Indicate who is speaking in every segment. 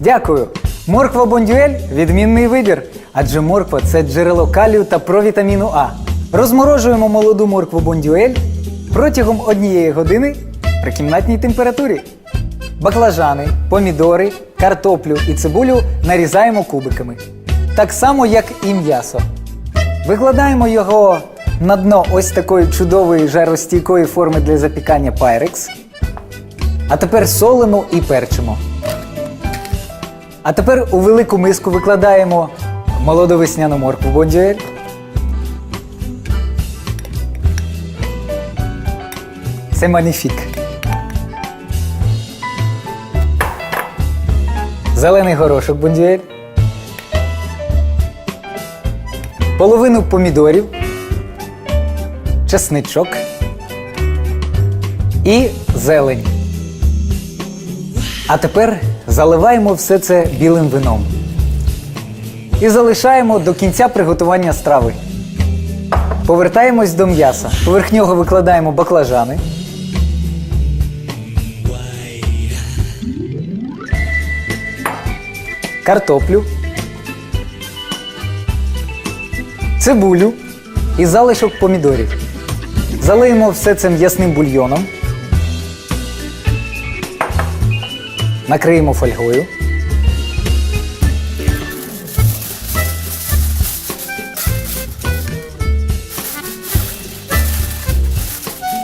Speaker 1: Дякую. Морква бондюель відмінний вибір, адже морква це джерело калію та провітаміну А. Розморожуємо молоду моркву бондюель протягом однієї години при кімнатній температурі. Баклажани, помідори, картоплю і цибулю нарізаємо кубиками. Так само, як і м'ясо. Викладаємо його на дно ось такої чудової жаростійкої форми для запікання Pyrex. А тепер солимо і перчимо. А тепер у велику миску викладаємо молодовесняну моркву бондюель. Це маніфік. Зелений горошок бондюель. Половину помідорів. Чесничок. І зелень. А тепер заливаємо все це білим вином. І залишаємо до кінця приготування страви. Повертаємось до м'яса. Поверх нього викладаємо баклажани. Картоплю. Цибулю і залишок помідорів. Залиємо все це м'ясним бульйоном. Накриємо фольгою.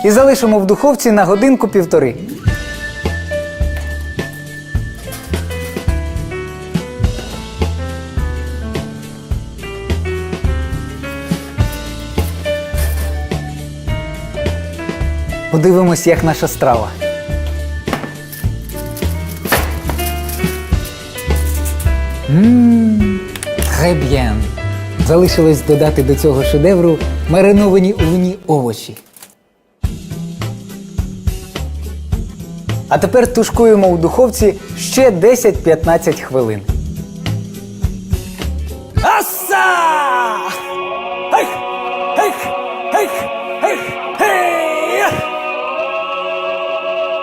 Speaker 1: І залишимо в духовці на годинку півтори. Подивимось, як наша страва. Ммм, bien. Залишилось додати до цього шедевру мариновані у овочі. А тепер тушкуємо у духовці ще 10-15 хвилин. Аса! Ех! Ех! Ех! Ех!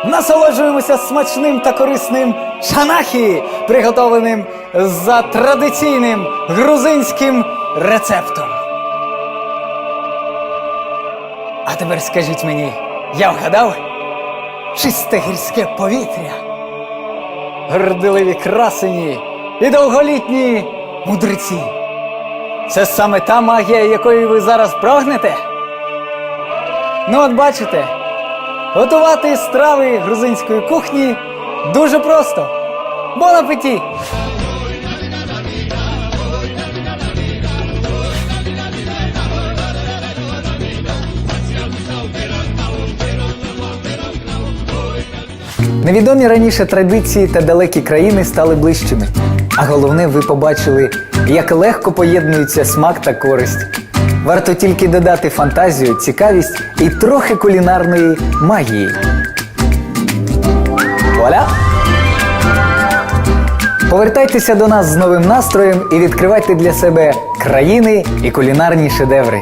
Speaker 1: Насолоджуємося смачним та корисним чанахі, приготованим за традиційним грузинським рецептом. А тепер скажіть мені, я вгадав чисте гірське повітря, горделиві красені і довголітні мудреці. Це саме та магія, якої ви зараз прагнете? Ну, от бачите, готувати страви грузинської кухні дуже просто. Бон апеті! Невідомі раніше традиції та далекі країни стали ближчими. А головне, ви побачили, як легко поєднуються смак та користь. Варто тільки додати фантазію, цікавість і трохи кулінарної магії. Вуаля! Повертайтеся до нас з новим настроєм і відкривайте для себе країни і кулінарні шедеври.